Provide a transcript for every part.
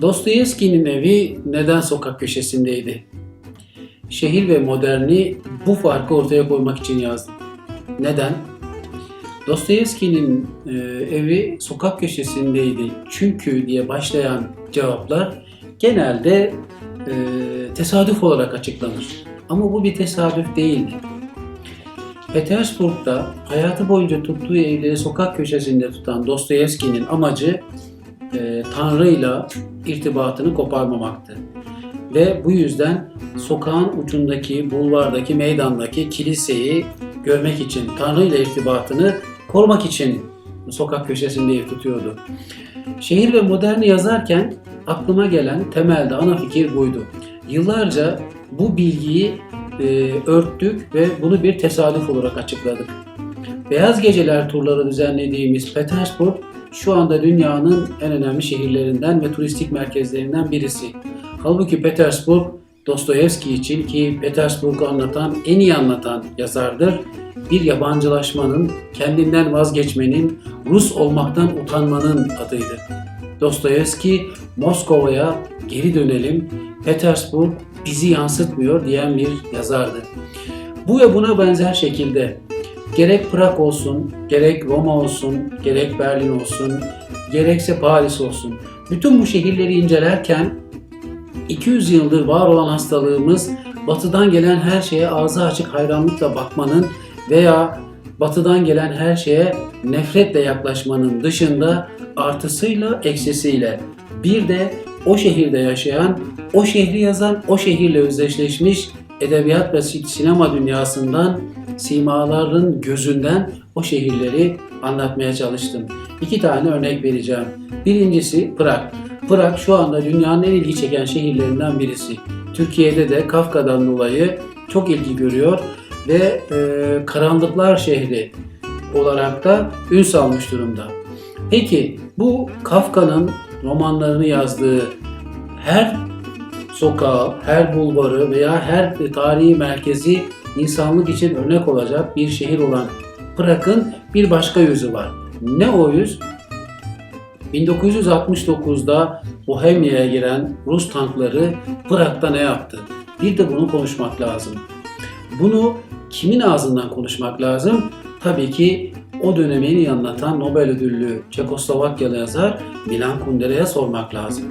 Dostoyevski'nin evi neden sokak köşesindeydi? Şehir ve moderni bu farkı ortaya koymak için yazdım. Neden? Dostoyevski'nin e, evi sokak köşesindeydi çünkü diye başlayan cevaplar genelde e, tesadüf olarak açıklanır. Ama bu bir tesadüf değildi. Petersburg'da hayatı boyunca tuttuğu evleri sokak köşesinde tutan Dostoyevski'nin amacı e, Tanrı'yla irtibatını koparmamaktı. Ve bu yüzden sokağın ucundaki, bulvardaki, meydandaki kiliseyi görmek için, Tanrı ile irtibatını korumak için sokak köşesinde ev tutuyordu. Şehir ve moderni yazarken aklıma gelen temelde ana fikir buydu. Yıllarca bu bilgiyi e, örttük ve bunu bir tesadüf olarak açıkladık. Beyaz Geceler turları düzenlediğimiz Petersburg şu anda dünyanın en önemli şehirlerinden ve turistik merkezlerinden birisi. Halbuki Petersburg Dostoyevski için ki Petersburg'u anlatan, en iyi anlatan yazardır. Bir yabancılaşmanın, kendinden vazgeçmenin, Rus olmaktan utanmanın adıydı. Dostoyevski Moskova'ya geri dönelim, Petersburg bizi yansıtmıyor diyen bir yazardı. Bu ve buna benzer şekilde gerek Prag olsun, gerek Roma olsun, gerek Berlin olsun, gerekse Paris olsun. Bütün bu şehirleri incelerken 200 yıldır var olan hastalığımız batıdan gelen her şeye ağzı açık hayranlıkla bakmanın veya batıdan gelen her şeye nefretle yaklaşmanın dışında artısıyla eksisiyle bir de o şehirde yaşayan, o şehri yazan, o şehirle özdeşleşmiş edebiyat ve sinema dünyasından simaların gözünden o şehirleri anlatmaya çalıştım. İki tane örnek vereceğim. Birincisi Prag. Prag şu anda dünyanın en ilgi çeken şehirlerinden birisi. Türkiye'de de Kafka'dan dolayı çok ilgi görüyor ve e, karanlıklar şehri olarak da ün salmış durumda. Peki bu Kafka'nın romanlarını yazdığı her sokağı, her bulvarı veya her tarihi merkezi insanlık için örnek olacak bir şehir olan Prag'ın bir başka yüzü var. Ne o yüz? 1969'da Bohemya'ya giren Rus tankları Prag'da ne yaptı? Bir de bunu konuşmak lazım. Bunu kimin ağzından konuşmak lazım? Tabii ki o dönemini anlatan Nobel ödüllü Çekoslovakyalı yazar Milan Kundera'ya sormak lazım.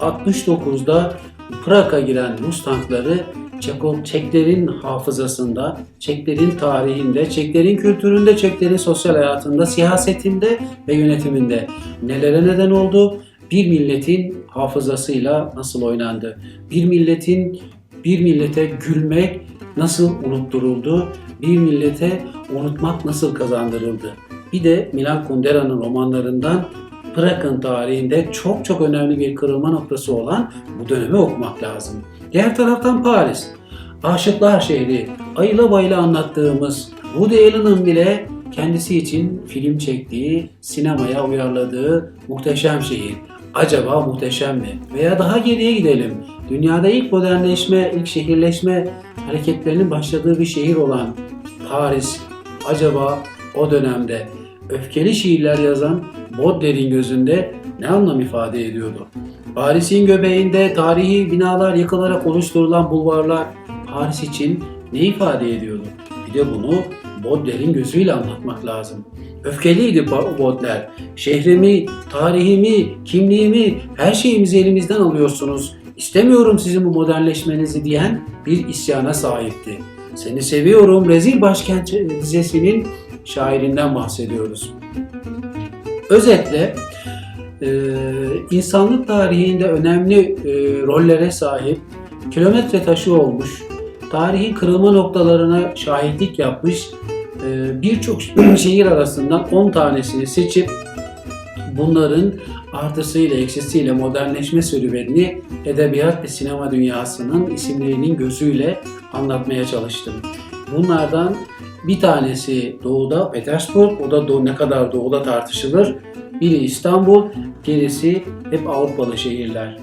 69'da Prag'a giren Rus tankları Çeko, Çeklerin hafızasında, Çeklerin tarihinde, Çeklerin kültüründe, Çeklerin sosyal hayatında, siyasetinde ve yönetiminde nelere neden oldu? Bir milletin hafızasıyla nasıl oynandı? Bir milletin bir millete gülmek nasıl unutturuldu? Bir millete unutmak nasıl kazandırıldı? Bir de Milan Kundera'nın romanlarından Prag'ın tarihinde çok çok önemli bir kırılma noktası olan bu dönemi okumak lazım. Diğer taraftan Paris. Aşıklar şehri, ayıla bayla anlattığımız Woody Allen'ın bile kendisi için film çektiği, sinemaya uyarladığı muhteşem şehir. Acaba muhteşem mi? Veya daha geriye gidelim. Dünyada ilk modernleşme, ilk şehirleşme hareketlerinin başladığı bir şehir olan Paris. Acaba o dönemde öfkeli şiirler yazan Baudelaire'in gözünde ne anlam ifade ediyordu? Paris'in göbeğinde tarihi binalar yıkılarak oluşturulan bulvarlar Paris için ne ifade ediyordu? Bir de bunu Baudelaire'in gözüyle anlatmak lazım. Öfkeliydi Baudelaire. Şehrimi, tarihimi, kimliğimi, her şeyimizi elimizden alıyorsunuz. İstemiyorum sizin bu modernleşmenizi diyen bir isyana sahipti. Seni seviyorum Rezil Başkent dizesinin şairinden bahsediyoruz. Özetle e, insanlık tarihinde önemli e, rollere sahip, kilometre taşı olmuş, tarihin kırılma noktalarına şahitlik yapmış e, birçok şehir arasından 10 tanesini seçip bunların artısıyla eksisiyle modernleşme serüvenini edebiyat ve sinema dünyasının isimlerinin gözüyle anlatmaya çalıştım. Bunlardan bir tanesi doğuda Petersburg, o da doğu, ne kadar doğuda tartışılır. Biri İstanbul, gerisi hep Avrupalı şehirler.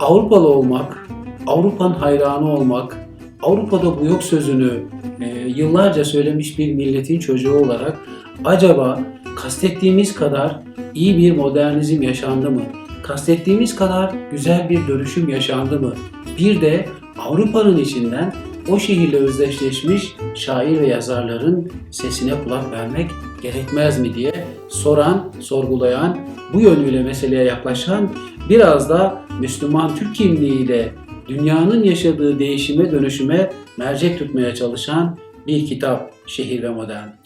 Avrupalı olmak, Avrupa'nın hayranı olmak, Avrupa'da bu yok sözünü e, yıllarca söylemiş bir milletin çocuğu olarak acaba kastettiğimiz kadar iyi bir modernizm yaşandı mı? kastettiğimiz kadar güzel bir dönüşüm yaşandı mı? Bir de Avrupa'nın içinden o şehirle özdeşleşmiş şair ve yazarların sesine kulak vermek gerekmez mi diye soran, sorgulayan, bu yönüyle meseleye yaklaşan, biraz da Müslüman Türk kimliğiyle dünyanın yaşadığı değişime dönüşüme mercek tutmaya çalışan bir kitap Şehir ve Modern.